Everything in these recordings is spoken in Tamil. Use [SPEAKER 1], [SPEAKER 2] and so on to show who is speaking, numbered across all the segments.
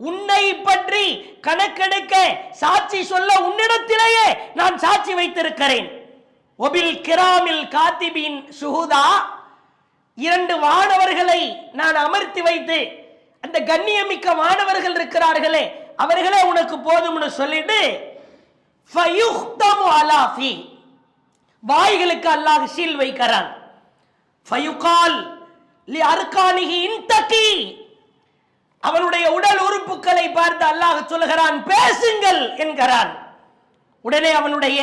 [SPEAKER 1] உன்னை பற்றி கணக்கெடுக்க சாட்சி சொல்ல உன்னிடத்திலேயே நான் சாட்சி வைத்திருக்கிறேன். ஒபில் கிராமில் காத்திபின் சுகுதா இரண்டு மாணவர்களை நான் அமர்த்தி வைத்து அந்த கண்ணியமிக்க மாணவர்கள் இருக்கிறார்களே அவர்களே உனக்கு போதும்னு சொல்லிட்டு அலாஃபி வாய்களுக்கு அல்லாஹ் சீல் வைக்கிறான். ஃபயுகால் லி அர்கானிஹி இன்தகி அவனுடைய உடல் உறுப்புகளை பார்த்து அல்லாஹ் சொல்கிறான் பேசுங்கள் என்கிறான். உடனே அவனுடைய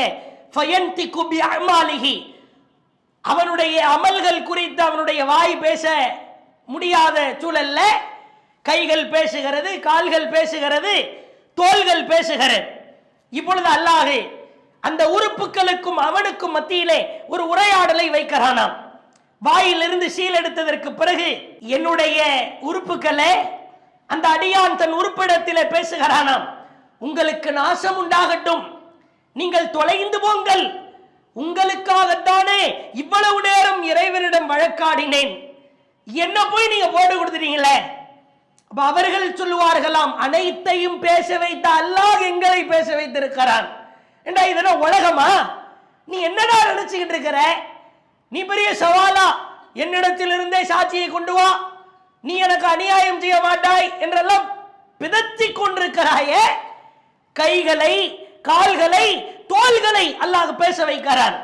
[SPEAKER 1] ஃபயன்திகு குபி அமாலிகி அவனுடைய அமல்கள் குறித்து அவனுடைய வாய் பேச முடியாத சூழல்ல கைகள் பேசுகிறது கால்கள் பேசுகிறது தோள்கள் பேசுகிறது. இப்பொழுது அல்லாஹு அந்த உறுப்புகளுக்கும் அவனுக்கும் மத்தியிலே ஒரு உரையாடலை வைக்கிறானாம். வாயிலிருந்து சீல் எடுத்ததற்கு பிறகு என்னுடைய உறுப்புகளை அந்த அடியான் தன் உறுப்பிடத்திலே பேசுகிறானாம் உங்களுக்கு நாசம் உண்டாகட்டும். நீங்கள் தொலைந்து போங்கள். உங்களுக்காகத்தானே இவ்வளவு நேரம் இறைவனிடம் வழக்காடினேன். என்ன போய் நீங்க போட்டு கொடுத்துட்டீங்களே? அப்ப அவர்கள் சொல்லுவார்களாம் அனைத்தையும் பேச வைத்த அல்லாஹ் எங்களை பேச வைத்திருக்கிறான். ஏண்டா இதெல்லாம் உலகமா? நீ என்னடா நினைச்சுக்கிட்டு இருக்கிற? நீ பெரிய சவாலா? என்னிடத்திலிருந்தே சாட்சியை கொண்டு வா. நீ எனக்கு அநியாயம் செய்ய மாட்டாய். பிதத்தி கொண்டிருக்கிறாயே கைகளை கால்களை தோள்களை அல்லாஹ் பேச வைக்கிறான்.